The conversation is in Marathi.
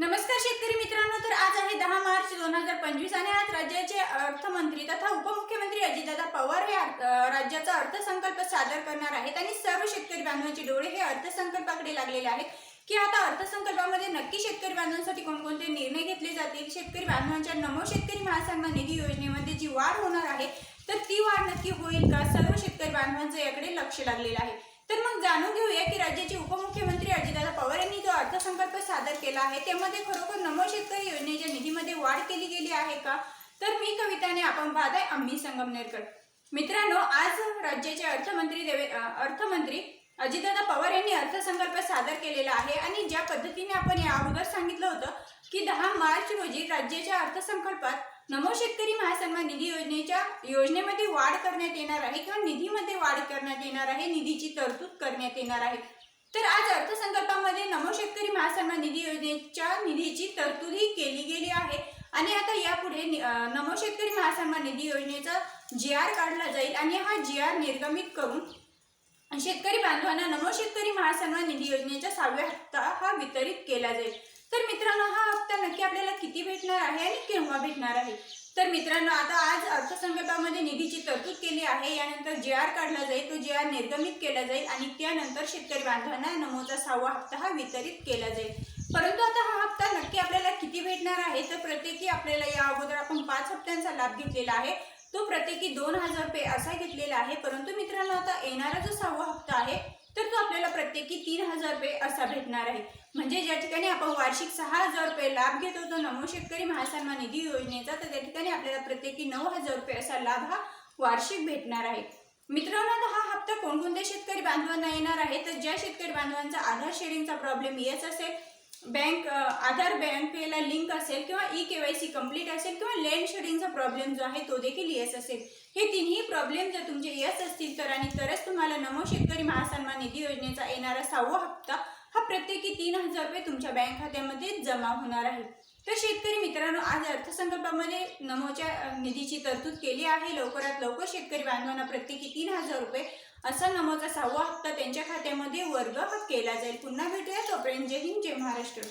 नमस्कार शेतकरी मित्रांनो तर आज आहे दहा मार्च दोन हजार पंचवीस आणि आज राज्याचे अर्थमंत्री तथा उपमुख्यमंत्री अजितदादा पवार हे राज्याचा अर्थसंकल्प सादर करणार आहेत आणि सर्व शेतकरी बांधवांचे डोळे हे अर्थसंकल्पाकडे लागलेले आहेत. की आता अर्थसंकल्पामध्ये नक्की शेतकरी बांधवांसाठी कोणकोणते निर्णय घेतले जातील? शेतकरी बांधवांच्या नमो शेतकरी महासन्मान निधी योजनेमध्ये जी वाढ होणार आहे तर ती वाढ नक्की होईल का? सर्व शेतकरी बांधवांचं याकडे लक्ष लागलेलं आहे. तर मग जाणून घेऊया की राज्याचे उपमुख्यमंत्री अजितदादा पवार अर्थसंकल्प सादर केला आहे. त्यामध्ये खरोखर नमो शेतकरी योजनेच्या निधीमध्ये वाढ केली गेली आहे का? तर मी कविताने आपण पाहत आहे आम्ही संगमनेरकर. मित्रांनो आज राज्याचे अर्थमंत्री देवे अर्थमंत्री अजितदादा पवार यांनी अर्थसंकल्प सादर केलेला आहे आणि ज्या पद्धतीने आपण या अगोदर सांगितलं होतं की दहा मार्च रोजी राज्याच्या अर्थसंकल्पात नमो शेतकरी महासन्मान निधी योजनेच्या योजनेमध्ये वाढ करण्यात येणार आहे किंवा निधीमध्ये वाढ करण्यात येणार आहे निधीची तरतूद करण्यात येणार आहे. तर आज अर्थसंकल्पामध्ये नमो शेतकरी महासन्मान निधी योजनेच्या निधीची तरतूदही केली गेली आहे. आणि आता यापुढे नमो शेतकरी महासन्मान निधी योजनेचा जी आर काढला जाईल आणि हा जी आर निर्गमित करून शेतकरी बांधवांना नमो शेतकरी महासन्मान निधी योजनेचा सहाव्या हप्ता हा वितरित केला जाईल. तर मित्रांनो हा हप्ता नक्की आपल्याला किती भेटणार आहे आणि केव्हा भेटणार आहे? तर मित्रांनो आता आज अर्थसंकल्पामध्ये निधीची तरतूद केली आहे. यानंतर जे आर काढला जाईल. तो जे आर निर्गमित केला जाईल आणि त्यानंतर शेतकरी बांधवांना नमोचा सहावा हप्ता हा वितरित केला जाईल. परंतु आता हा हप्ता नक्की आपल्याला किती भेटणार आहे? तर प्रत्येकी आपल्याला या अगोदर आपण पाच हप्त्यांचा लाभ घेतलेला आहे. तो प्रत्येकी दोन हजार रुपये असा घेतलेला आहे. परंतु मित्रांनो आता येणारा जो सहावा हप्ता आहे प्रत्येकी तीन हजार रुपये असा भेटणार आहे. म्हणजे ज्या ठिकाणी आपण वार्षिक सहा हजार रुपये लाभ घेत होतो नमो शेतकरी महासन्मान निधी योजनेचा तर त्या ठिकाणी आपल्याला प्रत्येकी नऊ हजार रुपये असा लाभ हा वार्षिक भेटणार आहे. मित्रांनो आता हा हप्ता कोणकोणत्या शेतकरी बांधवांना येणार आहे? तर ज्या शेतकरी बांधवांचा आधार शेडिंगचा प्रॉब्लेम येत असेल बँक आधार बँकेला लिंक असेल किंवा E K Y C complete असेल किंवा लँड शेडिंगचा प्रॉब्लेम जो आहे तो देखील येस असेल. हे तिन्ही प्रॉब्लेम जर तुमचे येस असतील तर आणि तरच तुम्हाला नमो शेतकरी महासन्मान निधी योजनेचा येणारा सहावा हप्ता हा प्रत्येकी तीन हजार रुपये तुमच्या बँक खात्यामध्ये जमा होणार आहे. तर शेतकरी मित्रांनो आज अर्थसंकल्पामध्ये नमोच्या निधीची तरतूद केली आहे. लवकरात लवकर शेतकरी बांधवांना प्रत्येकी तीन हजार रुपये असा नमोचा सहावा हप्ता त्यांच्या खात्यामध्ये वर्ग केला जाईल. पुन्हा भेटूया तोपर्यंत. जय हिंद जय महाराष्ट्र.